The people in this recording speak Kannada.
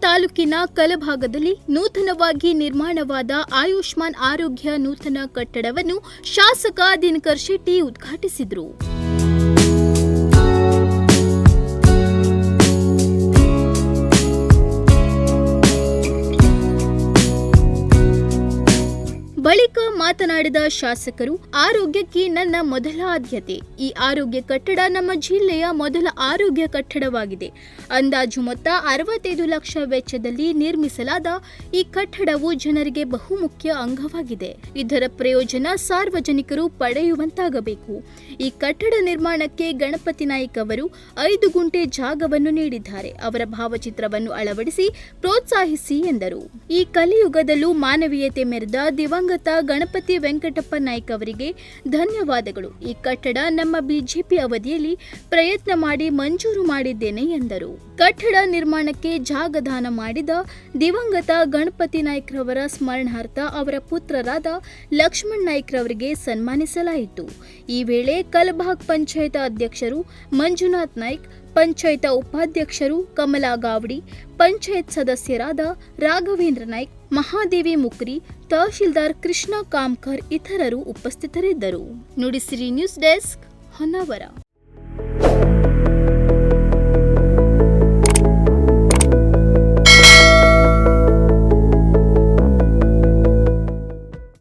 ತಾಲೂಕಿನ ಕಲಭಾಗದಲ್ಲಿ ನೂತನವಾಗಿ ನಿರ್ಮಾಣವಾದ ಆಯುಷ್ಮಾನ್ ಆರೋಗ್ಯ ನೂತನ ಕಟ್ಟಡವನ್ನು ಶಾಸಕ ದಿನಕರ್ ಶೆಟ್ಟಿ ಉದ್ಘಾಟಿಸಿದರು. ಬಳಿಕ ಮಾತನಾಡಿದ ಶಾಸಕರು, ಆರೋಗ್ಯಕ್ಕೆ ನನ್ನ ಮೊದಲ ಆದ್ಯತೆ. ಈ ಆರೋಗ್ಯ ಕಟ್ಟಡ ನಮ್ಮ ಜಿಲ್ಲೆಯ ಮೊದಲ ಆರೋಗ್ಯ ಕಟ್ಟಡವಾಗಿದೆ. ಅಂದಾಜು ಮೊತ್ತ ಅರವತ್ತೈದು ಲಕ್ಷ ವೆಚ್ಚದಲ್ಲಿ ನಿರ್ಮಿಸಲಾದ ಈ ಕಟ್ಟಡವು ಜನರಿಗೆ ಬಹುಮುಖ್ಯ ಅಂಗವಾಗಿದೆ. ಇದರ ಪ್ರಯೋಜನ ಸಾರ್ವಜನಿಕರು ಪಡೆಯುವಂತಾಗಬೇಕು. ಈ ಕಟ್ಟಡ ನಿರ್ಮಾಣಕ್ಕೆ ಗಣಪತಿ ನಾಯ್ಕ ಅವರು ಐದು ಗುಂಟೆ ಜಾಗವನ್ನು ನೀಡಿದ್ದಾರೆ. ಅವರ ಭಾವಚಿತ್ರವನ್ನು ಅಳವಡಿಸಿ ಪ್ರೋತ್ಸಾಹಿಸಿ ಎಂದರು. ಈ ಕಲಿಯುಗದಲ್ಲೂ ಮಾನವೀಯತೆ ಮೆರೆದ ದಿವಂಗತ ಗಣಪತಿ ವೆಂಕಟಪ್ಪ ನಾಯ್ಕ ಅವರಿಗೆ ಧನ್ಯವಾದಗಳು. ಈ ಕಟ್ಟಡ ನಮ್ಮ ಬಿಜೆಪಿ ಅವಧಿಯಲ್ಲಿ ಪ್ರಯತ್ನ ಮಾಡಿ ಮಂಜೂರು ಮಾಡಿದ್ದೇನೆ ಎಂದರು. ಕಟ್ಟಡ ನಿರ್ಮಾಣಕ್ಕೆ ಜಾಗದಾನ ಮಾಡಿದ ದಿವಂಗತ ಗಣಪತಿ ನಾಯ್ಕ್ರವರ ಸ್ಮರಣಾರ್ಥ ಅವರ ಪುತ್ರರಾದ ಲಕ್ಷ್ಮಣ್ ನಾಯ್ಕ್ರವರಿಗೆ ಸನ್ಮಾನಿಸಲಾಯಿತು. ಈ ವೇಳೆ ಕಲಬಾಗ್ ಪಂಚಾಯತ್ ಅಧ್ಯಕ್ಷರು ಮಂಜುನಾಥ್ ನಾಯ್ಕ್ ಪಂಚಾಯತ ಉಪಾಧ್ಯಕ್ಷರು ಕಮಲಾ ಗಾವಡಿ, ಪಂಚಾಯತ್ ಸದಸ್ಯರಾದ ರಾಘವೇಂದ್ರ ನಾಯ್ಕ್, ಮಹಾದೇವಿ ಮುಕ್ರಿ, ತಹಶೀಲ್ದಾರ್ ಕೃಷ್ಣ ಕಾಮ್ಕರ್ ಇತರರು ಉಪಸ್ಥಿತರಿದ್ದರು. Nudisiri news desk Honnavar.